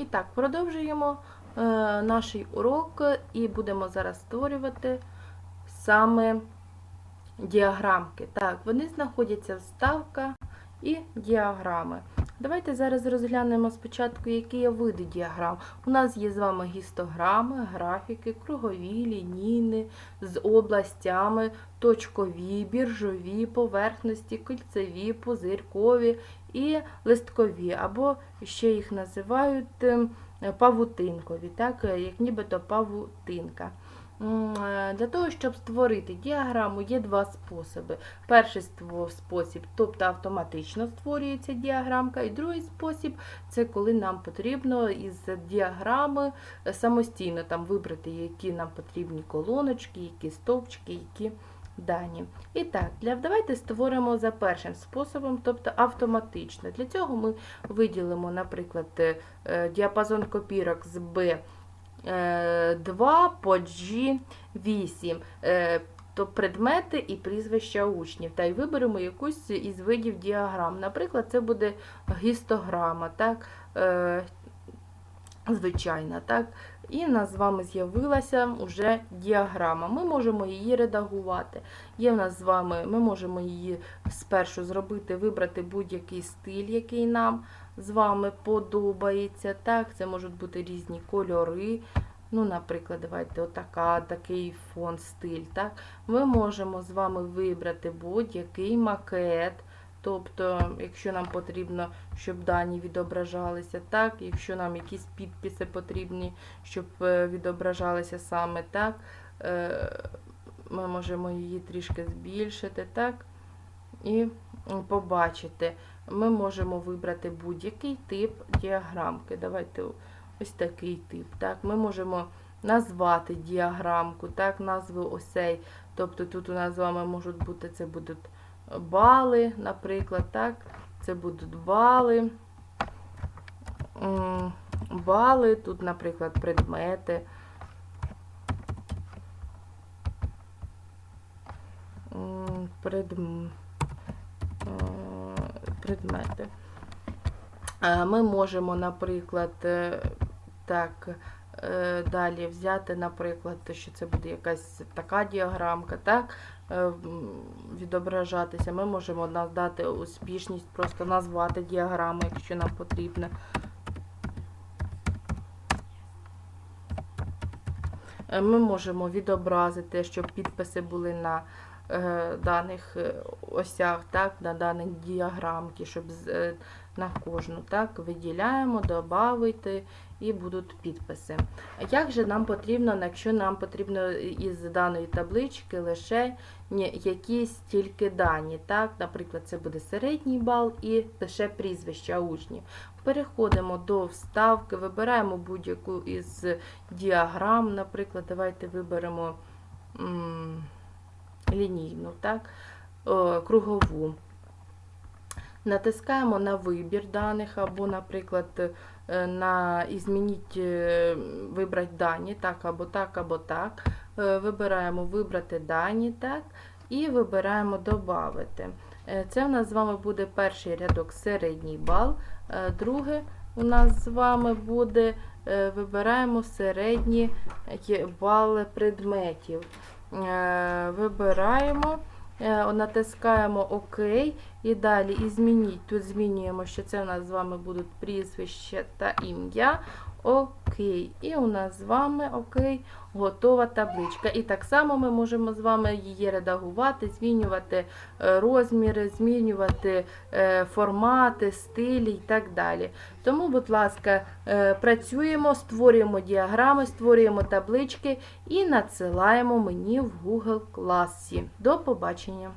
І так, продовжуємо е, наш урок і будемо зараз створювати саме діаграмки. Так, вони знаходяться вставка і діаграми. Давайте зараз розглянемо спочатку, які є види діаграм. У нас є з вами гістограми, графіки, кругові, лінійні, з областями, точкові, біржові, поверхності, кільцеві, пузиркові і листкові, або ще їх називають ем, павутинкові, так, е, як нібито павутинка. Е, Для того, щоб створити діаграму, є два способи. Перший спосіб, тобто автоматично створюється діаграмка, і другий спосіб це коли нам потрібно із діаграми е, самостійно там вибрати, які нам потрібні колоночки, які стовпчики, які дані. І так, для, давайте створимо за першим способом, тобто автоматично. Для цього ми виділимо, наприклад, е, діапазон копірок з B. 2 по G8, е, то предмети і прізвища учнів. Та й виберемо якусь із видів діаграм. Наприклад, це буде гістограма, так, е, звичайна. так. І в нас з вами з'явилася вже діаграма. Ми можемо її редагувати. Є в нас з вами, Ми можемо її спершу зробити, вибрати будь-який стиль, який нам з вами подобається. Так, Це можуть бути різні кольори. Ну, Наприклад, давайте отака, такий фон, стиль. Так? Ми можемо з вами вибрати будь-який макет. Тобто, якщо нам потрібно, щоб дані відображалися так, якщо нам якісь підписи потрібні, щоб е, відображалися саме так, е, ми можемо її трішки збільшити, так, і побачити. Ми можемо вибрати будь-який тип діаграмки. Давайте ось такий тип. Так, Ми можемо назвати діаграмку, так, назви осей. Тобто тут у нас з вами можуть бути, це будуть бали, наприклад, так, це будуть бали. Бали, тут, наприклад, предмети. Предм... е, Предмети. Е, Ми можемо, наприклад, е, так, далі взяти, наприклад, що це буде якась така діаграмка, так, е, відображатися. Ми можемо надати успішність, просто назвати діаграму, якщо нам потрібно. Е, Ми можемо відобразити, щоб підписи були на е, даних е, осях, так, на даних діаграмки, щоб е, на кожну так, виділяємо, додати і будуть підписи. Як же нам потрібно, якщо нам потрібно із даної таблички лише якісь тільки дані, так, наприклад, це буде середній бал і лише прізвища учнів. Переходимо до вставки, вибираємо будь-яку із діаграм, наприклад, давайте виберемо м, лінійну, так, о, кругову. Натискаємо на вибір даних, або, наприклад, е, на і змініть, е, вибрати дані, так, або так, або так. Е, Вибираємо вибрати дані, так, і вибираємо додати. Це у нас з вами буде перший рядок середній бал. Друге у нас з вами буде, вибираємо середні бали предметів. Вибираємо, натискаємо ОК і далі і змініть. Тут змінюємо, що це у нас з вами будуть прізвище та ім'я. Окей. І у нас з вами окей, готова табличка. І так само ми можемо з вами її редагувати, змінювати е, розміри, змінювати е, формати, стилі і так далі. Тому, будь ласка, е, працюємо, створюємо діаграми, створюємо таблички і надсилаємо мені в Google класі. До побачення!